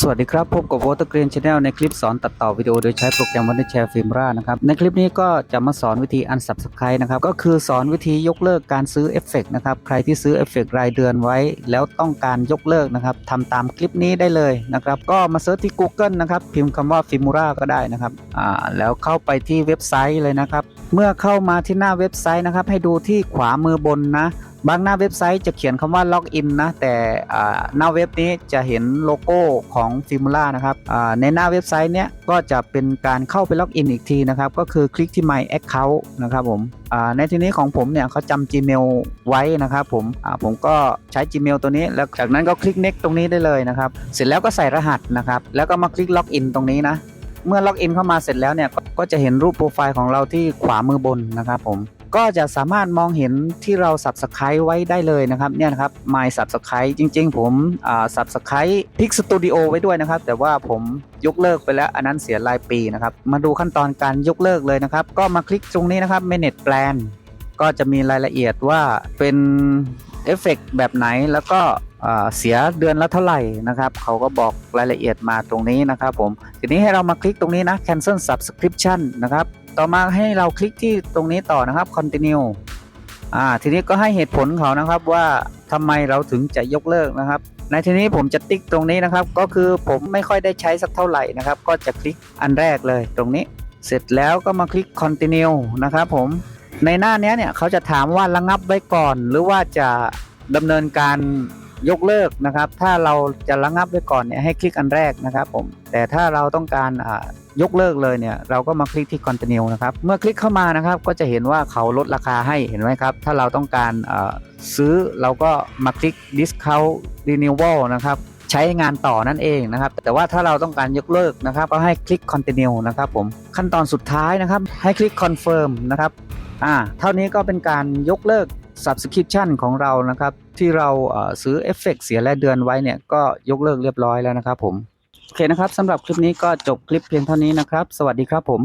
สวัสดีครับพบกับ Water Green Channel ในคลิปสอนตัดต่อวิดีโอโดยใช้โปรแกรม Wondershare Filmora นะครับในคลิปนี้ก็จะมาสอนวิธี unsubscribe นะครับก็คือสอนวิธียกเลิกการซื้อเอฟเฟกต์นะครับใครที่ซื้อเอฟเฟกตรายเดือนไว้ แล้วต้องการยกเลิกนะครับทำตามคลิปนี้ได้เลยนะครับก็มาเซิร์ชที่ Google นะครับพิมพ์คำว่า Filmora ก็ได้นะครับอ่าแล้วเข้าไปที่เว็บไซต์เลยนะครับเมื่อเข้ามาที่หน้าเว็บไซต์นะครับให้ดูที่ขวามือบนนะ บางหน้าเว็บไซต์จะเขียนคำว่าล็อกอินนะ แต่หน้าเว็บนี้จะเห็นโลโก้ของ Fimula นะครับในหน้าเว็บไซต์เนี้ยก็จะเป็นการเข้าไปล็อกอินอีกทีนะครับ ก็คือคลิกที่ My Account นะครับผมในที่นี้ของผมเนี่ยเขาจำ Gmail ไว้นะครับผมผมก็ใช้ Gmail ตัวนี้แล้วจากนั้นก็คลิก Next ตรงนี้ได้เลยนะครับ เสร็จแล้วก็ใส่รหัสนะครับ แล้วก็มาคลิกล็อกอินตรงนี้นะเมื่อล็อกอินเข้ามาเสร็จแล้วเนี่ยก็จะเห็นรูปโปรไฟล์ของเราที่ขวามือบนนะครับผม ก็จะสามารถมองเห็นที่เรา subscribe ไว้ได้เลยนะครับเนี่ยนะครับ my subscribe จริง ๆ ผมอ่า subscribe Pix Studio ไว้ด้วยนะครับ แต่ว่าผมยกเลิกไปแล้วอันนั้นเสียรายปีนะครับ มาดูขั้นตอนการยกเลิกเลยนะครับ ก็มาคลิกตรงนี้นะครับ manage plan ก็จะมีรายละเอียดว่าเป็นเอฟเฟกต์แบบไหนแล้วก็ เสียเดือนละเท่าไหร่นะครับเขาก็บอกรายละเอียดมาตรงนี้นะครับผมทีนี้ให้เรามาคลิกตรงนี้นะ cancel subscription นะครับต่อมาให้เราคลิกที่ตรงนี้ต่อนะครับ continue อ่าทีนี้ก็ให้เหตุผลเขานะครับว่าทำไมเราถึงจะยกเลิกนะครับ ในทีนี้ผมจะติ๊กตรงนี้นะครับ ก็คือผมไม่ค่อยได้ใช้สักเท่าไหร่นะครับ ก็จะคลิกอันแรกเลยตรงนี้ เสร็จแล้วก็มาคลิก continue นะครับผมในหน้านี้เนี่ยเขาจะถามว่าระงับไว้ก่อน หรือว่าจะดำเนินการ ยกเลิกนะครับ ถ้าเราจะระงับไว้ก่อนเนี่ยให้คลิกอันแรกนะครับผมแต่ถ้าเราต้องการอ่ายกเลิกเลยเนี่ยเราก็มาคลิกที่ continue นะครับเมื่อคลิกเข้ามานะครับก็จะเห็นว่าเขาลดราคาให้เห็นไหมครับ ถ้าเราต้องการอ่าซื้อเราก็มาคลิก discount renewal นะครับใช้งานต่อนั่นเองนะครับ แต่ว่าถ้าเราต้องการยกเลิกนะครับ ก็ให้คลิก continue นะครับผมขั้นตอนสุดท้ายนะครับ ให้คลิก confirm นะครับอ่าเท่านี้ก็เป็นการยกเลิก subscription ของเรานะครับ ที่เราซื้อเอฟเฟกเสียรายเดือนไว้เนี่ยก็ยกเลิกเรียบร้อยแล้วนะครับผม โอเคนะครับสำหรับคลิปนี้ก็จบคลิปเพียงเท่านี้นะครับ สวัสดีครับผม